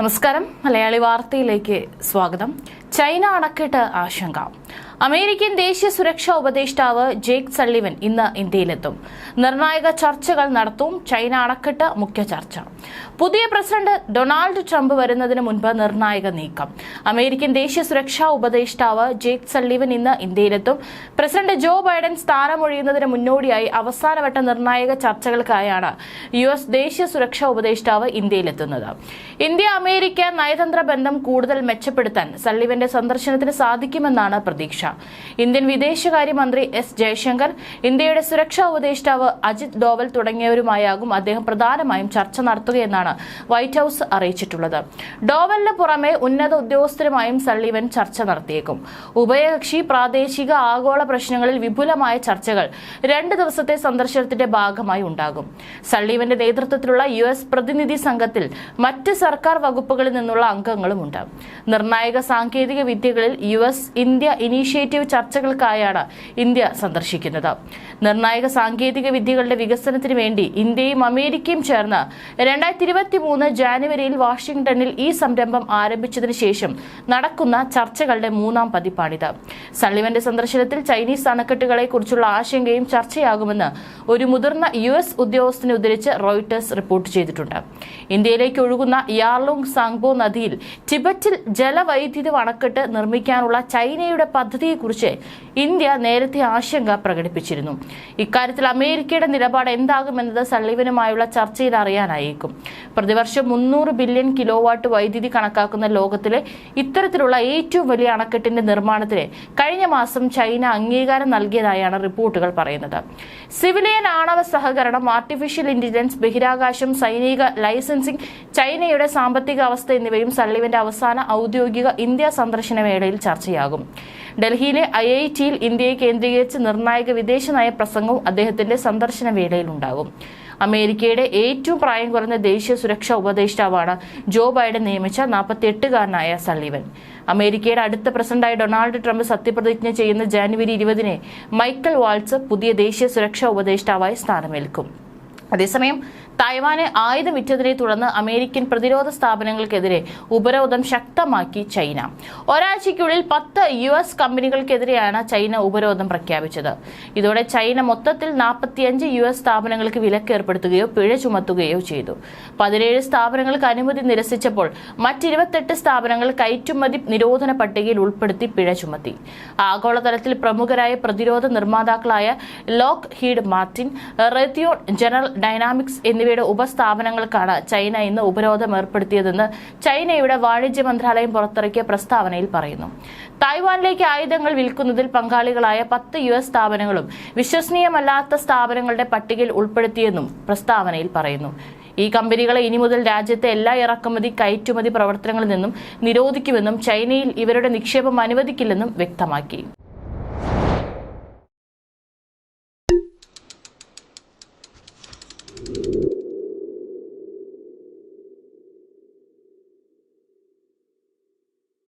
നമസ്കാരം. മലയാളി വാർത്തയിലേക്ക് സ്വാഗതം. ചൈന അണക്കെട്ട് ആശങ്ക. അമേരിക്കൻ ദേശീയ സുരക്ഷാ ഉപദേഷ്ടാവ് ജേക്ക് സള്ളിവൻ ഇന്ന് ഇന്ത്യയിലെത്തും. നിർണായക ചർച്ചകൾ നടത്തും. ചൈന അണക്കെട്ട് മുഖ്യ ചർച്ച. പുതിയ പ്രസിഡന്റ് ഡൊണാൾഡ് ട്രംപ് വരുന്നതിന് മുൻപ് നിർണായക നീക്കം. അമേരിക്കൻ ദേശീയ സുരക്ഷാ ഉപദേഷ്ടാവ് ജേക്ക് സള്ളിവൻ ഇന്ന് ഇന്ത്യയിലെത്തും. പ്രസിഡന്റ് ജോ ബൈഡൻ സ്ഥാനമൊഴിയുന്നതിന് മുന്നോടിയായി അവസാനവട്ട നിർണായക ചർച്ചകൾക്കായാണ് യു എസ് ദേശീയ സുരക്ഷാ ഉപദേഷ്ടാവ് ഇന്ത്യയിലെത്തുന്നത്. ഇന്ത്യ അമേരിക്ക നയതന്ത്ര ബന്ധം കൂടുതൽ മെച്ചപ്പെടുത്താൻ സള്ളിവന്റെ സന്ദർശനത്തിന് സാധിക്കുമെന്നാണ് പ്രതീക്ഷ ഇന്ത്യൻ വിദേശകാര്യമന്ത്രി എസ് ജയശങ്കർ ഇന്ത്യയുടെ സുരക്ഷാ ഉപദേഷ്ടാവ് അജിത് ഡോവൽ തുടങ്ങിയവരുമായാകും അദ്ദേഹം പ്രധാനമായും ചർച്ച നടത്തുകയെന്നാണ് വൈറ്റ് ഹൌസ് അറിയിച്ചിട്ടുള്ളത്. ഡോവലിന് പുറമെ ഉന്നത ഉദ്യോഗസ്ഥരുമായും സള്ളിവൻ ചർച്ച നടത്തിയേക്കും. ഉഭയകക്ഷി പ്രാദേശിക ആഗോള പ്രശ്നങ്ങളിൽ വിപുലമായ ചർച്ചകൾ രണ്ട് ദിവസത്തെ സന്ദർശനത്തിന്റെ ഭാഗമായി ഉണ്ടാകും. സള്ളീവന്റെ നേതൃത്വത്തിലുള്ള യു എസ് പ്രതിനിധി സംഘത്തിൽ മറ്റ് സർക്കാർ വകുപ്പുകളിൽ നിന്നുള്ള അംഗങ്ങളുമുണ്ട്. നിർണായക സാങ്കേതിക വിദ്യകളിൽ യു എസ് ഇന്ത്യ ഇനീഷ്യേറ്റീവ് ചർച്ചകൾക്കായാണ് ഇന്ത്യ സന്ദർശിക്കുന്നത്. നിർണായക സാങ്കേതിക വിദ്യകളുടെ വികസനത്തിന് വേണ്ടി ഇന്ത്യയും അമേരിക്കയും ചേർന്ന് രണ്ടായിരത്തി ഇരുപത്തി മൂന്ന് ജാനുവരിയിൽ വാഷിംഗ്ടണിൽ ഈ സംരംഭം ആരംഭിച്ചതിന് ശേഷം നടക്കുന്ന ചർച്ചകളുടെ മൂന്നാം പതിപ്പാണിത്. സള്ളിവന്റെ സന്ദർശനത്തിൽ ചൈനീസ് അണക്കെട്ടുകളെ കുറിച്ചുള്ള ആശങ്കയും ചർച്ചയാകുമെന്ന് ഒരു മുതിർന്ന യു എസ് ഉദ്യോഗസ്ഥനെ ഉദ്ധരിച്ച് റോയിട്ടേഴ്സ് റിപ്പോർട്ട് ചെയ്തിട്ടുണ്ട്. ഇന്ത്യയിലേക്ക് ഒഴുകുന്ന യാർലോങ് സാങ്ബോ നദിയിൽ ടിബറ്റിൽ ജലവൈദ്യുതി അണക്കെട്ട് നിർമ്മിക്കാനുള്ള ചൈനയുടെ പദ്ധതിയെക്കുറിച്ച് ഇന്ത്യ നേരത്തെ ആശങ്ക പ്രകടിപ്പിച്ചിരുന്നു. ഇക്കാര്യത്തിൽ അമേരിക്കയുടെ നിലപാട് എന്താകുമെന്നത് സള്ളിവനുമായുള്ള ചർച്ചയിൽ അറിയാനായേക്കും. പ്രതിവർഷം മുന്നൂറ് ബില്യൺ കിലോ വാട്ട് വൈദ്യുതി കണക്കാക്കുന്ന ലോകത്തിലെ ഇത്തരത്തിലുള്ള ഏറ്റവും വലിയ അണക്കെട്ടിന്റെ നിർമ്മാണത്തിന് കഴിഞ്ഞ മാസം ചൈന അംഗീകാരം നൽകിയതായാണ് റിപ്പോർട്ടുകൾ പറയുന്നത്. സിവിലിയൻ ആണവ സഹകരണം ആർട്ടിഫിഷ്യൽ ഇന്റലിജൻസ് ബഹിരാകാശം സൈനിക ലൈസൻസിംഗ് ചൈനയുടെ സാമ്പത്തിക അവസ്ഥ എന്നിവയും സള്ളിവന്റെ അവസാന ഔദ്യോഗിക ഇന്ത്യ സന്ദർശന വേളയിൽ ചർച്ചയാകും. ഡൽഹിയിലെ ഐ ഐ ടിയിൽ ഇന്ത്യയെ കേന്ദ്രീകരിച്ച് നിർണായക വിദേശ നയ പ്രസംഗവും അദ്ദേഹത്തിന്റെ സന്ദർശന വേളയിൽ ഉണ്ടാകും അമേരിക്കയുടെ ഏറ്റവും പ്രായം കുറഞ്ഞ ദേശീയ സുരക്ഷാ ഉപദേഷ്ടാവാണ് ജോ ബൈഡൻ നിയമിച്ച നാൽപ്പത്തി എട്ടുകാരനായ സള്ളിവൻ. അമേരിക്കയുടെ അടുത്ത പ്രസിഡന്റായ ഡൊണാൾഡ് ട്രംപ് സത്യപ്രതിജ്ഞ ചെയ്യുന്ന ജാനുവരി ഇരുപതിന് മൈക്കൽ വാൾസ് പുതിയ ദേശീയ സുരക്ഷാ ഉപദേഷ്ടാവായി സ്ഥാനമേൽക്കും. അതേസമയം തായ്വാന് ആയുധം വിറ്റതിനെ തുടർന്ന് അമേരിക്കൻ പ്രതിരോധ സ്ഥാപനങ്ങൾക്കെതിരെ ഉപരോധം ശക്തമാക്കി ചൈന. ഒരാഴ്ചയ്ക്കുള്ളിൽ പത്ത് യു എസ് കമ്പനികൾക്കെതിരെയാണ് ചൈന ഉപരോധം പ്രഖ്യാപിച്ചത്. ഇതോടെ ചൈന മൊത്തത്തിൽ നാൽപ്പത്തിയഞ്ച് യു എസ് സ്ഥാപനങ്ങൾക്ക് വിലക്ക് ഏർപ്പെടുത്തുകയോ പിഴ ചുമത്തുകയോ ചെയ്തു. പതിനേഴ് സ്ഥാപനങ്ങൾക്ക് അനുമതി നിരസിച്ചപ്പോൾ മറ്റിരുപത്തെട്ട് സ്ഥാപനങ്ങൾ കയറ്റുമതി നിരോധന പട്ടികയിൽ ഉൾപ്പെടുത്തി പിഴ ചുമത്തി. ആഗോളതലത്തിൽ പ്രമുഖരായ പ്രതിരോധ നിർമ്മാതാക്കളായ Lockheed Martin Raytheon General Dynamics എന്നിവയുടെ ഉപസ്ഥാപനങ്ങൾക്കാണ് ചൈന ഇന്ന് ഉപരോധം ഏർപ്പെടുത്തിയതെന്ന് ചൈനയുടെ വാണിജ്യ മന്ത്രാലയം പുറത്തിറക്കിയ പ്രസ്താവനയിൽ പറയുന്നു. തായ്വാനിലേക്ക് ആയുധങ്ങൾ വിൽക്കുന്നതിൽ പങ്കാളികളായ പത്ത് യു എസ് സ്ഥാപനങ്ങളും വിശ്വസനീയമല്ലാത്ത സ്ഥാപനങ്ങളുടെ പട്ടികയിൽ ഉൾപ്പെടുത്തിയെന്നും പ്രസ്താവനയിൽ പറയുന്നു. ഈ കമ്പനികളെ ഇനി മുതൽ രാജ്യത്തെ എല്ലാ ഇറക്കുമതി കയറ്റുമതി പ്രവർത്തനങ്ങളിൽ നിന്നും നിരോധിക്കുമെന്നും ചൈനയിൽ ഇവരുടെ നിക്ഷേപം അനുവദിക്കില്ലെന്നും വ്യക്തമാക്കി.